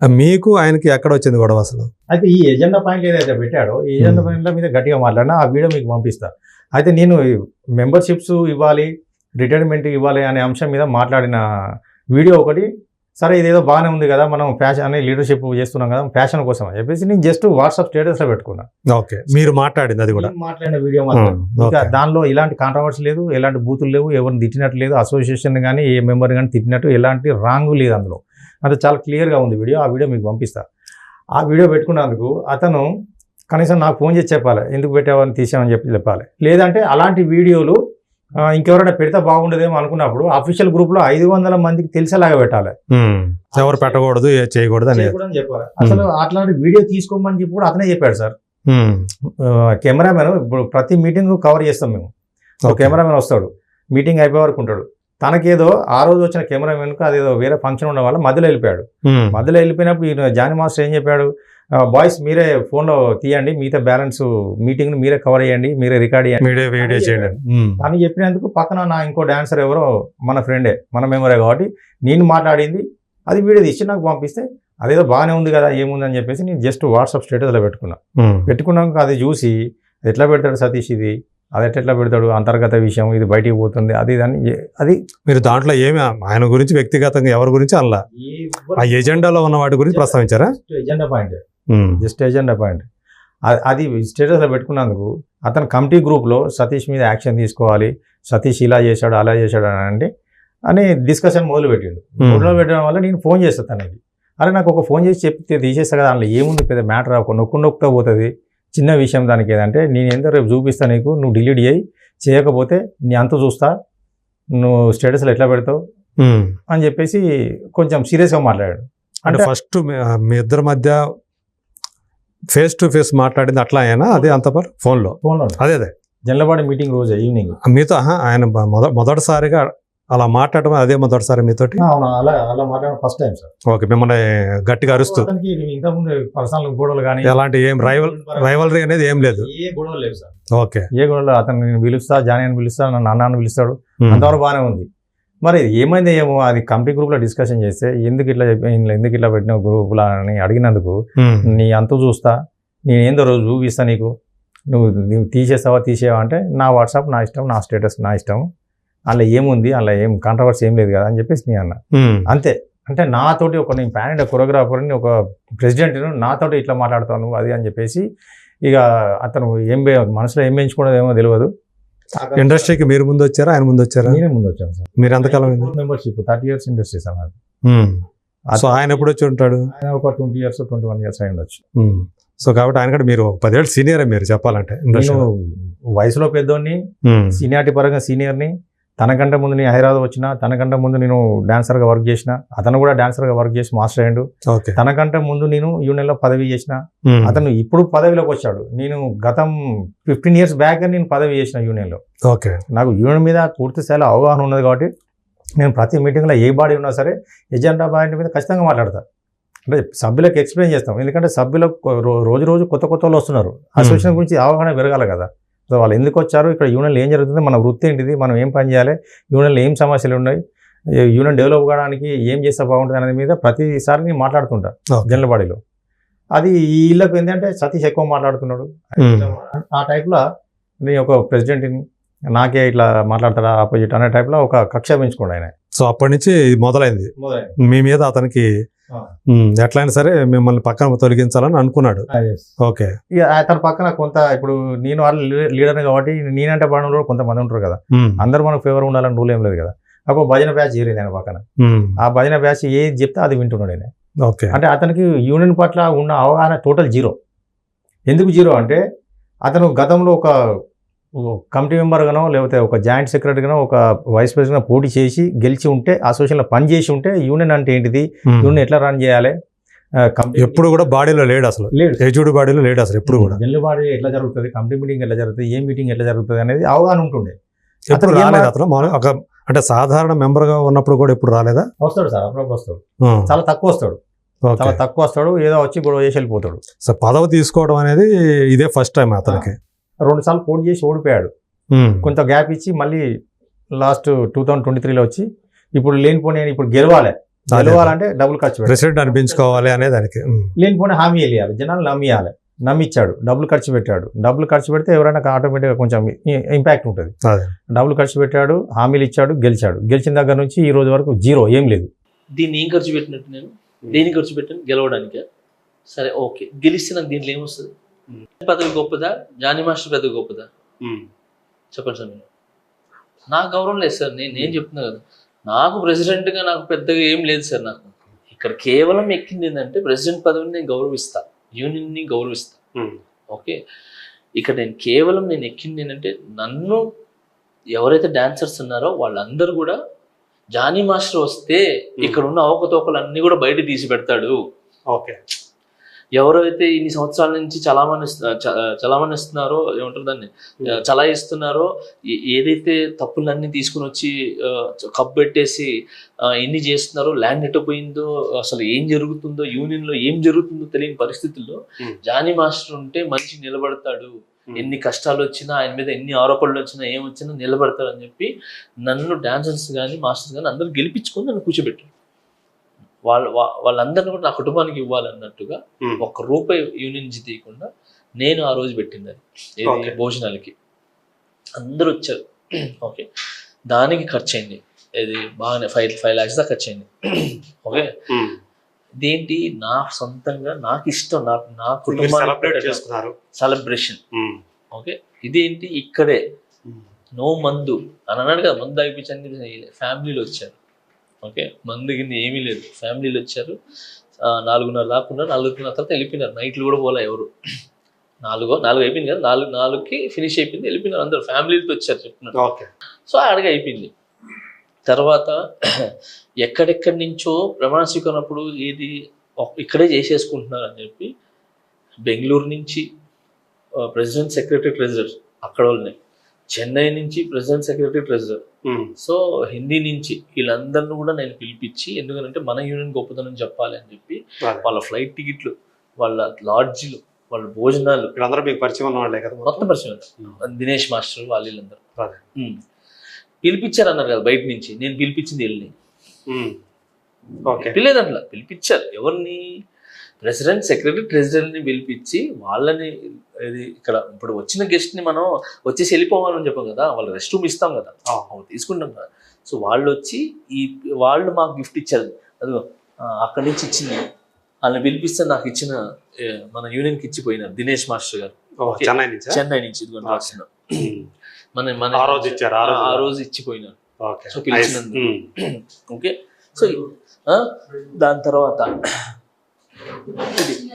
మీకు ఆయనకి ఎక్కడ వచ్చింది గొడవ అసలు అయితే ఈ ఎజెండా పాయింట్ ఏదైతే పెట్టాడో ఈ ఎజెండా. పాయింట్ల మీద గట్టిగా మాట్లాడినా ఆ వీడియో మీకు పంపిస్తా అయితే నేను మెంబర్షిప్స్ ఇవ్వాలి రిటైర్మెంట్ ఇవ్వాలి అనే అంశం మీద మాట్లాడిన వీడియో ఒకటి సరే ఇదేదో బాగానే ఉంది కదా మనం ఫ్యాషన్ అని లీడర్షిప్ చేస్తున్నాం కదా ఫ్యాషన్ కోసం అని చెప్పేసి నేను జస్ట్ వాట్సాప్ స్టేటస్లో పెట్టుకున్నా. ఓకే మీరు మాట్లాడింది అది కూడా. మాట్లాడిన వీడియో ఇంకా. దానిలో ఎలాంటి కాంట్రవర్సీ లేదు ఎలాంటి బూతులు లేవు ఎవరిని తిట్టినట్టు లేదు అసోసియేషన్ కానీ ఏ మెంబర్ కానీ తిట్టినట్టు ఎలాంటి రాంగ్ లేదు అందులో. అది చాలా క్లియర్గా ఉంది వీడియో ఆ వీడియో మీకు పంపిస్తా. ఆ వీడియో పెట్టుకున్నందుకు అతను కనీసం నాకు ఫోన్ చేసి చెప్పాలి ఎందుకు పెట్టావని తీసామని చెప్పి చెప్పాలి. లేదంటే అలాంటి వీడియోలు ఇంకెవరైనా పెడితే బాగుండదేమో అనుకున్నప్పుడు అఫీషియల్ గ్రూప్లో ఐదు వందల మందికి తెలిసేలాగా పెట్టాలి. ఎవరు పెట్టకూడదు చేయకూడదు చేయకూడదని చెప్పాలి. అసలు అట్లాంటి వీడియో తీసుకోమని చెప్పి కూడా అతనే చెప్పాడు సార్. కెమెరామెన్ ఇప్పుడు ప్రతి మీటింగ్ కవర్ చేస్తాం మేము. ఒక. కెమెరామెన్ వస్తాడు మీటింగ్ అయిపోయే వరకు ఉంటాడు. తనకేదో ఆ రోజు వచ్చిన కెమెరామెన్కు అదేదో వేరే ఫంక్షన్ ఉండడం వల్ల మధ్యలో వెళ్ళిపోయాడు. మధ్యలో వెళ్ళిపోయినప్పుడు ఈయన జానీ మాస్టర్ ఏం చెప్పాడు? బాయ్స్ మీరే ఫోన్లో తీయండి మిగతా బ్యాలెన్స్ మీటింగ్ మీరే కవర్ చేయండి మీరే రికార్డ్ చేయండి. అని చెప్పినందుకు పక్కన నా ఇంకో డాన్సర్ ఎవరో మన ఫ్రెండే మన మెమరే కాబట్టి నేను మాట్లాడింది అది వీడియో తీసి నాకు పంపిస్తే అదేదో బాగానే ఉంది కదా ఏముందని చెప్పేసి నేను జస్ట్ వాట్సాప్ స్టేటస్లో పెట్టుకున్నా. పెట్టుకున్నాక అది చూసి ఎట్లా పెడతాడు సతీష్ ఇది? అది ఎట్లా ఎట్లా పెడతాడు? అంతర్గత విషయం ఇది బయటికి పోతుంది అది ఇది అని ఏ- అది మీరు దాంట్లో ఏమి ఆయన గురించి వ్యక్తిగతంగా ఎవరి గురించి అలా ఆ ఎజెండాలో ఉన్న వాటి గురించి ప్రస్తావించారా? Agenda point just agenda point అది- అది స్టేటస్లో పెట్టుకున్నందుకు అతను కమిటీ గ్రూప్లో సతీష్ మీద యాక్షన్ తీసుకోవాలి సతీష్ ఇలా చేశాడు అలా చేశాడు అని అంటే అని డిస్కషన్ మొదలు పెట్టిండు Hmm. మొదలు పెట్టడం వల్ల నేను ఫోన్ చేస్తాను తనకి. అరే నాకు ఒక ఫోన్ చేసి చెప్తే తీసేస్తా కదా అందులో ఏముంది పెద్ద మ్యాటర్ ఒక నొక్కు నొక్కుతా పోతుంది. చిన్న విషయం దానికి ఏదంటే నేను ఏందో రేపు చూపిస్తా నీకు నువ్వు డిలీట్ చేయి చేయకపోతే నీ అంత చూస్తా నువ్వు స్టేటస్లో ఎట్లా పెడతావు? ఉమ్. అని చెప్పేసి కొంచెం సీరియస్గా మాట్లాడాడు. అంటే ఫస్ట్ మీ ఇద్దరి మధ్య ఫేస్ టు ఫేస్ మాట్లాడింది అట్లా అయినా అదే అంత ఫోన్లో ఫోన్లో అదే అదే. జనలబాడి మీటింగ్ రోజు ఈవినింగ్ మీతో ఆయన మొద మొదటిసారిగా అలా మాట్లాడటం అదే మొదటిసారి మీతోటి? అవును అలా అలా మాట్లాడడం ఫస్ట్ టైం సార్ ఓకే మిమ్మల్ని గట్టిగా అరుస్తూ. ఇంతకుముందు పర్సనల్ గొడవలు కానీ ఎలాంటి ఏం రైవల్ రైవలరీ అనేది ఏం లేదు. ఏ గొడవలు లేవు సార్ ఓకే ఏ గొడవలు అతను నేను పిలుస్తా జానీ అని పిలుస్తా నన్ను అన్న అని పిలుస్తాడు. ఉమ్. అంతవరకు బాగానే ఉంది. మరి ఏమైంది ఏమో అది కమిటీ గ్రూప్లో డిస్కషన్ చేస్తే ఎందుకు ఇట్లా చెప్పి ఎందుకు ఇట్లా పెట్టిన గ్రూప్లా అని అడిగినందుకు. నీ అంతు చూస్తా నేను ఏందో రోజు చూపిస్తా నీకు. నువ్వు నువ్వు తీసేస్తావా తీసేవా అంటే నా వాట్సాప్ నా ఇష్టం నా స్టేటస్ నా ఇష్టం. అందులో ఏముంది అందులో ఏం కాంట్రవర్సీ ఏం లేదు కదా అని చెప్పేసి నేను అన్న. అంతే. అంటే నాతోటి ఒక నేను ప్యాన్ ఇండియా కొరియోగ్రాఫర్ని ఒక ప్రెసిడెంట్ నాతోటి ఇట్లా మాట్లాడతాను అది అని చెప్పేసి ఇక అతను ఏం మనసులో ఏం పెంచుకున్నది ఏమో తెలియదు. ఇండస్ట్రీకి మీరు ముందు వచ్చారా ఆయన ముందు వచ్చారా నేనే ముందు వచ్చాను సార్. మీరు ఎంతకాలం membership thirty years industry sir నాకు. సో ఆయన ఎప్పుడు వచ్చి ఉంటాడు? ఆయన ఒక twenty years twenty one years అయి ఉండొచ్చు. ఉమ్. సో కాబట్టి ఆయన కూడా మీరు ఒక పదేళ్ళు సీనియర్ మీరు చెప్పాలంటే వయసులో పెద్దోడిని సీనియారిటీ పరంగా సీనియర్ని తనకంటే ముందు నేను హైదరాబాద్ వచ్చిన తనకంటే ముందు నేను డాన్సర్గా వర్క్ చేసిన అతను కూడా డాన్సర్గా వర్క్ చేసి మాస్టర్ అయ్యిండు. ఓకే. తనకంటే ముందు నేను యూనియన్లో పదవి చేసిన. అతను ఇప్పుడు పదవిలోకి వచ్చాడు. నేను గతం ఫిఫ్టీన్ ఇయర్స్ బ్యాక్ నేను పదవి చేసిన యూనియన్లో ఓకే. నాకు యూనియన్ మీద పూర్తి స్థాయిలో అవగాహన ఉన్నది కాబట్టి నేను ప్రతి మీటింగ్లో ఏ బాడీ ఉన్నా సరే ఎజెండా పాయింట్ మీద ఖచ్చితంగా మాట్లాడతా. అంటే సభ్యులకు ఎక్స్ప్లెయిన్ చేస్తాం. ఎందుకంటే సభ్యులకు రోజు రోజు కొత్త కొత్త వాళ్ళు వస్తున్నారు. అసోసియేషన్ గురించి అవగాహన పెరగాలి కదా. సో వాళ్ళు ఎందుకు వచ్చారు? ఇక్కడ యూనియన్లో ఏం జరుగుతుంది? మన వృత్తి ఏంటిది? మనం ఏం పని చేయాలి? యూనియన్లో ఏం సమస్యలు ఉన్నాయి? యూనియన్ డెవలప్ కావడానికి ఏం చేస్తే బాగుంటుంది అనేది మీద ప్రతిసారి నేను మాట్లాడుతుంటా. జనరల్ బాడీలో. అది ఈ ఇళ్ళకు ఏంటంటే సతీష్ ఎక్కువ మాట్లాడుతున్నాడు. ఆ టైప్లో నేను ఒక ప్రెసిడెంట్ని నాకే ఇట్లా మాట్లాడతాడా ఆపోజిట్ అనే టైప్లో ఒక కక్ష పెంచుకోండి ఆయన. సో అప్పటి నుంచి మొదలైంది. మీ మీద అతనికి ఎట్లయినా సరే మిమ్మల్ని పక్కన తొలగించాలని అనుకున్నాడు. ఓకే. ఇక అతని పక్కన కొంత ఇప్పుడు నేను వాళ్ళ లీడర్ కాబట్టి నేనంటే పడంలో కొంతమంది ఉంటారు కదా. అందరూ మనకు ఫేవర్ ఉండాలని రూల్ ఏం లేదు కదా. ఒక భజన బ్యాచ్ చేరింది ఆయన పక్కన. ఆ భజన బ్యాచ్ ఏది చెప్తే అది వింటున్నాడు ఆయన. ఓకే. అంటే అతనికి యూనియన్ పట్ల ఉన్న అవగాహన టోటల్ జీరో ఎందుకు జీరో అంటే అతను గతంలో ఒక కమిటీ మెంబర్గానో లేకపోతే ఒక జాయింట్ సెక్రటరీగానో ఒక వైస్ ప్రెసిడెంట్ పోటీ చేసి గెలిచి ఉంటే అసోసియేషన్లో పని చేసి ఉంటే యూనియన్ అంటే ఏంటిది. యూనియన్ ఎట్లా రన్ చేయాలి? ఎప్పుడు కూడా బాడీలో లేడు అసలు. లేడు. బాడీలో లేడు అసలు ఎప్పుడు కూడా. జనరల్ బాడీ ఎట్లా జరుగుతుంది? కమిటీ మీటింగ్ ఎట్లా జరుగుతుంది? ఏ మీటింగ్ ఎట్లా జరుగుతుంది? అనేది అవగాహన ఉంటుండే. ఎప్పుడు రాలేదు అతను? మామూలుగా ఒక అంటే సాధారణ మెంబర్గా ఉన్నప్పుడు కూడా ఎప్పుడు రాలేదా? వస్తాడు సార్ అప్పుడప్పుడు వస్తాడు. చాలా తక్కువ వస్తాడు. చాలా తక్కువ వస్తాడు. ఏదో వచ్చి గొడవ చేసి వెళ్ళిపోతాడు. సో పదవి తీసుకోవడం అనేది ఇదే ఫస్ట్ టైం అతనికి. రెండు సార్లు పోటీ చేసి ఓడిపోయాడు. కొంత గ్యాప్ ఇచ్చి మళ్ళీ లాస్ట్ టూ థౌజండ్ ట్వంటీ త్రీలో వచ్చి ఇప్పుడు లేనిపోయి నేను ఇప్పుడు గెలవాలి. గెలవాలంటే డబ్బులు ఖర్చు పెట్టాలి. ప్రెసిడెంట్ అనిపించుకోవాలి అనే దానికి ఉమ్. లేనిపోయిన హామీ వెళ్ళాలి జనాలు నమ్మియాలి. నమ్మిచ్చాడు. డబ్బులు ఖర్చు పెట్టాడు. డబ్బులు ఖర్చు పెడితే ఎవరైనా ఆటోమేటిక్గా కొంచెం ఇంపాక్ట్ ఉంటుంది. అదే. డబ్బులు ఖర్చు పెట్టాడు హామీలు ఇచ్చాడు గెలిచాడు. గెలిచిన దగ్గర నుంచి ఈ రోజు వరకు జీరో ఏం లేదు. దీన్ని ఏం ఖర్చు పెట్టినట్టు నేను? దేనికి ఖర్చు పెట్టాను? గెలవడానికే? సరే ఓకే. గెలిస్తే నాకు దీంట్లో ఏమొస్తుంది? పదవి గొప్పదా? జానీ మాస్టర్ పదవి గొప్పదా? చెప్పండి సార్ మీరు. నా గౌరవం లేదు సార్ నేను నేను చెప్తున్నా కదా. నాకు ప్రెసిడెంట్గా నాకు పెద్దగా ఏం లేదు సార్ నాకు. ఇక్కడ కేవలం ఎక్కింది ఏంటంటే ప్రెసిడెంట్ పదవిని నేను గౌరవిస్తా. యూనియన్ని గౌరవిస్తా. ఓకే? ఇక్కడ నేను కేవలం నేను ఎక్కింది ఏంటంటే నన్ను ఎవరైతే డాన్సర్స్ ఉన్నారో వాళ్ళందరూ కూడా జానీ మాస్టర్ వస్తే ఇక్కడ ఉన్న అవకతవకలు అన్ని కూడా బయట తీసి పెడతాడు. ఓకే. ఎవరైతే ఇన్ని సంవత్సరాల నుంచి చలామణి చలామణి ఇస్తున్నారో ఏమంటారు దాన్ని? చలాయిస్తున్నారో ఏదైతే తప్పులన్నీ తీసుకుని వచ్చి ఆ, ఎన్ని చేస్తున్నారో ల్యాండ్ ఎట్టపోయిందో అసలు ఏం జరుగుతుందో యూనియన్లో ఏం జరుగుతుందో తెలియని పరిస్థితుల్లో. జానీ మాస్టర్ ఉంటే మనిషి నిలబడతాడు. ఎన్ని కష్టాలు వచ్చినా ఆయన మీద ఎన్ని ఆరోపణలు వచ్చినా ఏం వచ్చినా నిలబడతాడు అని చెప్పి నన్ను డాన్సర్స్ కానీ మాస్టర్స్ కానీ అందరూ గెలిపించుకొని నన్ను కూర్చోబెట్టారు. వాళ్ళ వాళ్ళందరినీ కూడా నా కుటుంబానికి ఇవ్వాలన్నట్టుగా ఒక్క రూపాయి యూనియన్ నుంచి తీయకుండా నేను ఆ రోజు పెట్టింది అది. భోజనాలకి. అందరూ వచ్చారు. ఓకే దానికి ఖర్చు అయింది. ఇది బాగానే ఫైవ్ ఫైవ్ ల్యాక్స్ దాకా ఖర్చు అయింది. ఓకే ఇదేంటి? నా సొంతంగా నాకు ఇష్టం. నా నా చేసుకున్నారు. సెలబ్రేషన్ ఓకే ఇదేంటి? ఇక్కడే. నో మందు. అని అన్నాడు కదా మందు తాగిపించండి ఫ్యామిలీలో వచ్చారు ఓకే? మందు కింద ఏమీ లేదు. ఫ్యామిలీలో వచ్చారు. నాలుగున్నర దాకున్నారు. నాలుగున్నర తర్వాత వెళ్ళిపోయినారు. నైట్లు కూడా పోలే ఎవరు. నాలుగో నాలుగు అయిపోయింది కదా. నాలుగు నాలుగుకి ఫినిష్ అయిపోయింది. వెళ్ళిపోయినారు అందరు. ఫ్యామిలీతో వచ్చారు చెప్తున్నారు ఓకే. సో అడగ అయిపోయింది. తర్వాత ఎక్కడెక్కడి నుంచో ప్రమాణ స్వీకారం అప్పుడు ఏది ఇక్కడే చేసేసుకుంటున్నారు అని చెప్పి బెంగళూరు నుంచి ప్రెసిడెంట్ సెక్రటరీ ట్రెజరర్ అక్కడ వాళ్ళని. చెన్నై నుంచి president secretary treasurer. So Hindi నుంచి వీళ్ళందరిని కూడా నేను పిలిపించి ఎందుకంటే మన యూనియన్ గొప్పతనం చెప్పాలి అని చెప్పి వాళ్ళ ఫ్లైట్ టికెట్లు వాళ్ళ లాడ్జీలు వాళ్ళ భోజనాలు వీళ్ళందరూ మీకు పరిచయం కదా మొత్తం? పరిచయం దినేష్ మాస్టర్ వాళ్ళు వీళ్ళందరూ. పిలిపించారు అన్నారు కదా బయట నుంచి. నేను పిలిపించింది వెళ్ళి ఓకే. పిలిపించారు. ఎవరిని? ప్రెసిడెంట్ సెక్రటరీ ప్రెసిడెంట్ని పిలిపించి వాళ్ళని ఇది ఇక్కడ ఇప్పుడు వచ్చిన గెస్ట్ని మనం వచ్చేసి వెళ్ళిపోవాలని చెప్పాం కదా వాళ్ళ రెస్ట్ రూమ్ ఇస్తాం కదా తీసుకుంటాం కదా. సో వాళ్ళు వచ్చి ఈ వాళ్ళు మాకు గిఫ్ట్ ఇచ్చారు. అదిగో ఆ, అక్కడి నుంచి ఇచ్చింది వాళ్ళని పిలిపిస్తే నాకు ఇచ్చిన మన యూనియన్కి ఇచ్చిపోయినారు దినేష్ మాస్టర్ గారు. చెన్నై నుంచి? చెన్నై నుంచి రాసిన మన మన ఆ రోజు ఇచ్చారు, ఆ రోజు. ఇచ్చిపోయినారు ఓకే. సో పిలిచినందుకు. ఓకే. సో ఆ, దాని తర్వాత ఇది.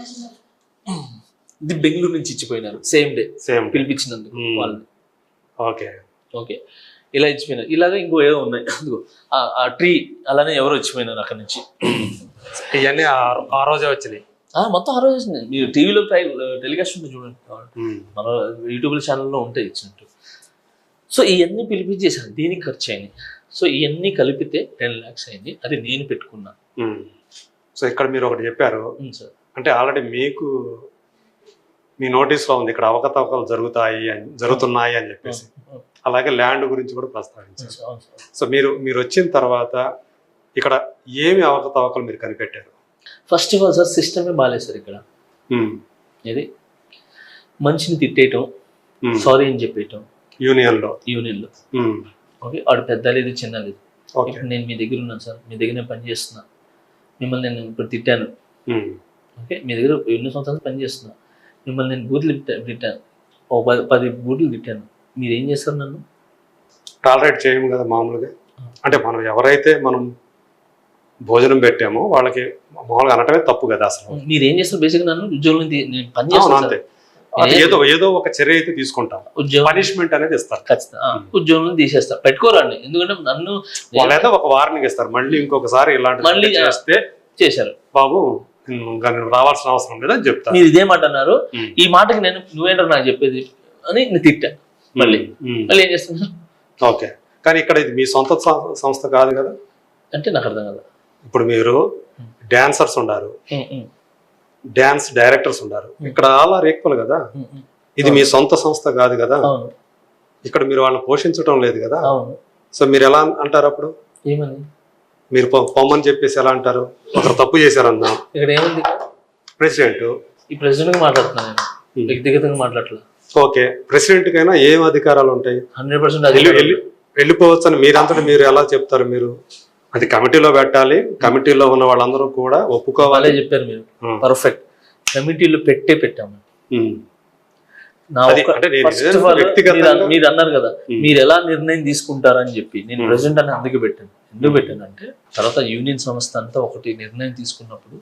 ఇది బెంగళూరు నుంచి ఇచ్చిపోయినారు. సేమ్ డే సేమ్ పిలిపించినందుకు Hmm. వాళ్ళని. ఓకే ఓకే ఇలా ఇచ్చిపోయినారు. ఇలాగ ఇంకో ఏదో ఉన్నాయి. అదిగో. ఆ- ట్రీ అలానే ఎవరు వచ్చిపోయినారు అక్కడ నుంచి. ఇవన్నీ ఆ- రోజే వచ్చినాయి. మొత్తం ఆ రోజు వచ్చినాయి. మీరు టీవీలో టెలికాస్ట్ ఉంటుంది చూడండి. మన యూట్యూబ్ ఛానల్లో ఉంటాయి ఇచ్చినట్టు. సో ఇవన్నీ పిలిపించేసాను దీనికి ఖర్చు అయినాయి. సో ఇవన్నీ కలిపితే టెన్ ల్యాక్స్ అయింది. అది నేను పెట్టుకున్నా. సో ఇక్కడ మీరు ఒకటి చెప్పారు. అంటే ఆల్రెడీ మీకు మీ notice లో ఉంది. ఇక్కడ అవకతవకలు జరుగుతాయి అని జరుగుతున్నాయి అని చెప్పేసి. అలాగే ల్యాండ్ గురించి కూడా ప్రస్తావించారు. సో మీరు మీరు వచ్చిన తర్వాత ఇక్కడ ఏమి అవకతవకలు మీరు కనిపెట్టారు? ఫస్ట్ ఆఫ్ ఆల్ సార్ సిస్టమే బాగాలేదు సార్ ఇక్కడ. ఇది మనిషిని తిట్టేయటం సారీ అని చెప్పేయటం. యూనియన్లో యూనియన్లో. ఉమ్. ఓకే? వాడు పెద్ద లేదు చిన్న లేదు. నేను మీ దగ్గర ఉన్నాను సార్ మీ దగ్గర పని చేస్తున్నా. మిమ్మల్ని నేను ఇప్పుడు తిట్టాను. ఓకే? మీ దగ్గర ఎన్నో సంవత్సరాలు పని చేస్తున్నా. మిమ్మల్ని నేను బూతులు తిట్టా- తిట్టాను. ఓ పది పది బూతులు తిట్టాను. మీరు ఏం చేస్తారు నన్ను? టాలరేట్ చేయము కదా మామూలుగా. అంటే మనం ఎవరైతే మనం భోజనం పెట్టామో వాళ్ళకి మామూలుగా అనటమే తప్పు కదా అసలు. మీరు ఏం చేస్తారు బేసిక్గా నన్ను? ఉద్యోగం పని చేస్తాను అంతే. ఏదో ఏదో ఒక చర్య అయితే తీసుకుంటాం. ఉద్యోగం. పనిష్మెంట్ అనేది ఇస్తారు. ఖచ్చితంగా. ఉద్యోగం తీసేస్తారు. పెట్టుకోరండి. ఎందుకంటే నన్ను వాళ్ళు ఏదో ఒక వార్నింగ్ ఇస్తారు. మళ్ళీ ఇంకొకసారి ఇలాంటి మళ్ళీ చేస్తే చేశారు. బాబు రావాల్సిన అవసరం లేదని చెప్తారు. మీరు ఇదే మాట అన్నారు. ఈ మాటకి నేను నువ్వేంటారు నాకు చెప్పేది అని నేను తిట్టా మళ్ళీ. మళ్ళీ ఏం చేస్తున్నా ఓకే. కానీ ఇక్కడ ఇది మీ సొంత సంస్థ కాదు కదా? అంటే నాకు అర్థం కదా. ఇప్పుడు మీరు డాన్సర్స్ ఉన్నారు. డాన్స్ డైరెక్టర్స్ ఉన్నారు. ఇక్కడ ఆల్ ఆర్ ఈక్వల్ కదా ఇది మీ సొంత సంస్థ కాదు కదా? ఇక్కడ మీరు వాళ్ళని పోషించడం లేదు కదా? సో మీరు ఎలా అంటారు అప్పుడు? మీరు పొమ్మని చెప్పేసి ఎలా అంటారు? ఒకరు తప్పు చేశారన్నా? ఇక్కడ ఏముంది? ప్రెసిడెంట్. ఈ ప్రెసిడెంట్ మాట్లాడుతున్నాను నేను. వ్యక్తిగతంగా మాట్లాడట్లేదు ఓకే. ప్రెసిడెంట్ కైనా ఏం అధికారాలు ఉంటాయి? హండ్రెడ్ పర్సెంట్ వెళ్ళిపోవచ్చు అని మీరంతటా మీరు ఎలా చెప్తారు మీరు? అది కమిటీలో పెట్టాలి. కమిటీలో ఉన్న వాళ్ళందరూ కూడా ఒప్పుకోవాలి. చెప్పారు మీరు. పర్ఫెక్ట్ కమిటీలో పెట్టే పెట్టాము. మీరు అన్న- మీరు అన్నారు కదా. మీరు ఎలా నిర్ణయం తీసుకుంటారని చెప్పి నేను. ప్రెసిడెంట్ అని అందుకే పెట్టాను. ఎందుకు పెట్టాను అంటే తర్వాత యూనియన్ సంస్థ అంతా ఒకటి నిర్ణయం తీసుకున్నప్పుడు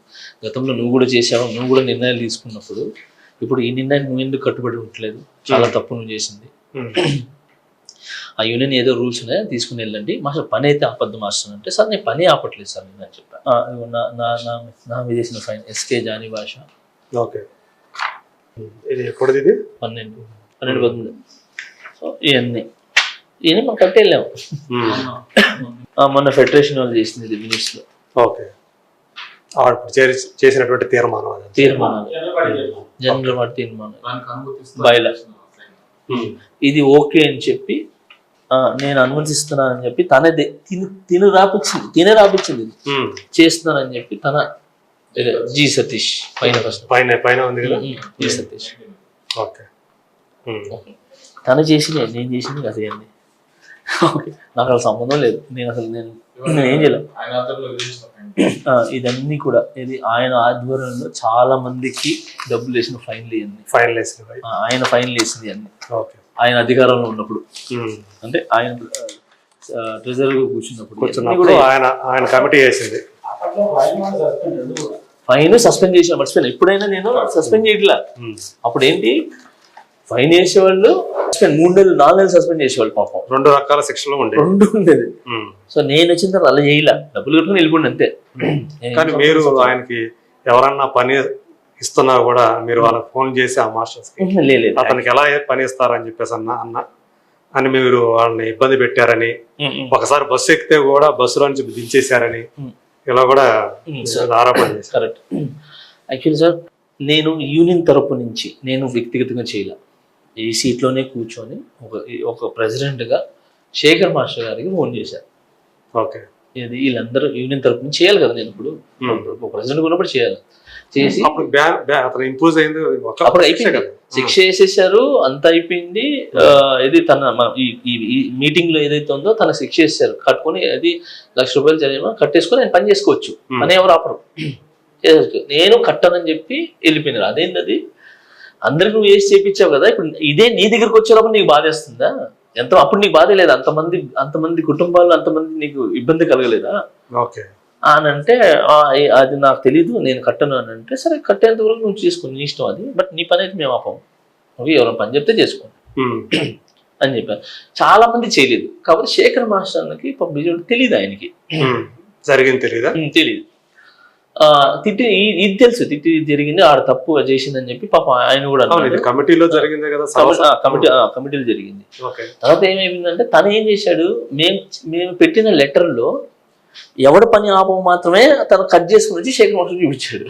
గతంలో నువ్వు కూడా చేసావు నువ్వు కూడా నిర్ణయాలు తీసుకున్నప్పుడు ఇప్పుడు ఈ నిర్ణయం నువ్వు ఎందుకు కట్టుబడి ఉండట్లేదు చాలా తప్పు నువ్వు చేసింది. ఆ యూనియన్ ఏదో రూల్స్ ఉన్నాయో తీసుకుని వెళ్ళండి. మాస్టర్ పని అయితే ఆపద్దు మాస్టర్ అంటే సార్ నేను పని ఆపట్లేదు సార్ నేను అని చెప్పాను "ఆ, ఇదిగో నా నా నా నా మీద చేసిన fine SK Jani Basha. Okay. ఇది పన్నెండు పన్నెండు పద్దెనిమిది సో ఇవన్నీ. ఇవన్నీ మనం కట్టెళ్ళాము మొన్న ఫెడరేషన్ వాళ్ళు చేసింది ఇది లో ఓకే. చేసినటువంటి తీర్మానం అది. తీర్మానాలు జనరల్ వాటి తీర్మానాలు బయల. ఇది ఓకే అని చెప్పి నేను అనుమతిస్తున్నాను అని చెప్పి తనే తిను తిను రాపిచ్చింది తినే ఉం. చేస్తున్నానని చెప్పి తన జి సతీష్ పైన ఫస్ట్ పైన పైన ఉంది కదా? జి సతీష్. ఓకే. తను చేసింది నేను చేసింది అదే అండి. నాకు అసలు సంబంధం లేదు. నేను అసలు నేను నేను ఏం చేయలేదు ఇదన్నీ కూడా ఇది ఆయన ఆధ్వర్యంలో చాలా మందికి డబ్బులు వేసిన ఫైన్లు ఇవన్నీ. ఫైనల్ వేసింది ఆయన ఫైన్లు వేసింది అన్ని ఓకే. ఆయన అధికారంలో ఉన్నప్పుడు. అంటే ఆయన ట్రెజర్ కూర్చున్నప్పుడు. ఆయన ఆయన కమిటీ వేసింది ఫైన్ సస్పెండ్ చేసిన మర్చిపోయాను. ఎప్పుడైనా నేను సస్పెండ్ చేయట్లా. అప్పుడు ఏంటి ఫైన్ సస్పెండ్ మూడు నెలలు నాలుగు నెలలు సస్పెండ్ చేసేవాళ్ళు పాపం. రెండు రకాల శిక్షలు ఉండేవి. రెండు ఉండేది. సో నేను వచ్చిన తర్వాత అలా చేయలే. డబ్బులు కట్టుకుని వెళ్ళిపోండి అంతే. కానీ మీరు ఆయనకి ఎవరన్నా పని ఇస్తున్నా కూడా మీరు వాళ్ళకి ఫోన్ చేసి ఆ మాస్టర్స్ అతనికి ఎలా పని ఇస్తారని చెప్పేసి అన్న అన్న అని మీరు వాళ్ళని ఇబ్బంది పెట్టారని ఒకసారి బస్సు ఎక్కితే కూడా బస్సులో నుంచి దించేశారని. ఇలా కూడా ఆరోపణ చేశారు. కరెక్ట్. యాక్చువల్లీ సార్ నేను యూనియన్ తరపు నుంచి నేను వ్యక్తిగతంగా చేయలే. ఈ సీట్లోనే కూర్చొని ఒక ఒక ప్రెసిడెంట్గా శేఖర్ మాస్టర్ గారికి ఫోన్ చేశాను ఓకే. ఇది వీళ్ళందరూ యూనియన్ తరపు నుంచి చేయాలి కదా నేను ఇప్పుడు. ఒక ప్రెసిడెంట్ ఉన్నప్పుడు చేయాలి. చేసి అప్పుడు అతను ఇంపోజ్ అయింది అప్పుడు అయిపోయింది. శిక్ష వేసేసారు అంత అయిపోయింది. ఇది తన ఈ మీటింగ్లో ఏదైతే ఉందో తన శిక్ష వేసారు కట్టుకొని అది లక్ష రూపాయలు జరిగినా కట్టేసుకొని ఆయన పని చేసుకోవచ్చు. పని ఎవరు ఆపరు. నేను కట్టనని చెప్పి వెళ్ళిపోయినారు. అదేంటి అది? అందరికి నువ్వు వేసి చేపించావు కదా. ఇప్పుడు ఇదే నీ దగ్గరకు వచ్చేటప్పుడు నీకు బాధేస్తుందా ఎంత అప్పుడు నీకు బాధ లేదా? అంతమంది అంతమంది కుటుంబాలు అంతమంది నీకు ఇబ్బంది కలగలేదా? ఓకే. అని అంటే "ఆ, ఏ- అది నాకు తెలీదు నేను కట్టను అని అంటే సరే కట్టేంత వరకు నువ్వు చేసుకో నీ ఇష్టం అది బట్ నీ పని అయితే మేము ఆపం ఓకే ఎవరైనా పని చెప్తే చేసుకోండి. అని చెప్పారు. చాలా మంది చేయలేదు. కాబట్టి శేఖర్ మాస్టర్ అన్నకి పాపం విజయుడు తెలియదు ఆయనకి. జరిగింది తెలీదా? తెలియదు ఆ, తిట్టి ఇది తెలుసు తిట్టి జరిగింది ఆడ తప్పు చేసిందని చెప్పి పాప ఆయన కూడా కమిటీలో జరిగిందే కదా కమిటీ కమిటీలో జరిగింది. తర్వాత ఏమైందంటే తను ఏం చేశాడు మేము మేము పెట్టిన లెటర్లో ఎవడు పని ఆపం మాత్రమే తను కట్ చేసుకుని వచ్చి శేఖర్ మాస్టర్ చూపించాడు.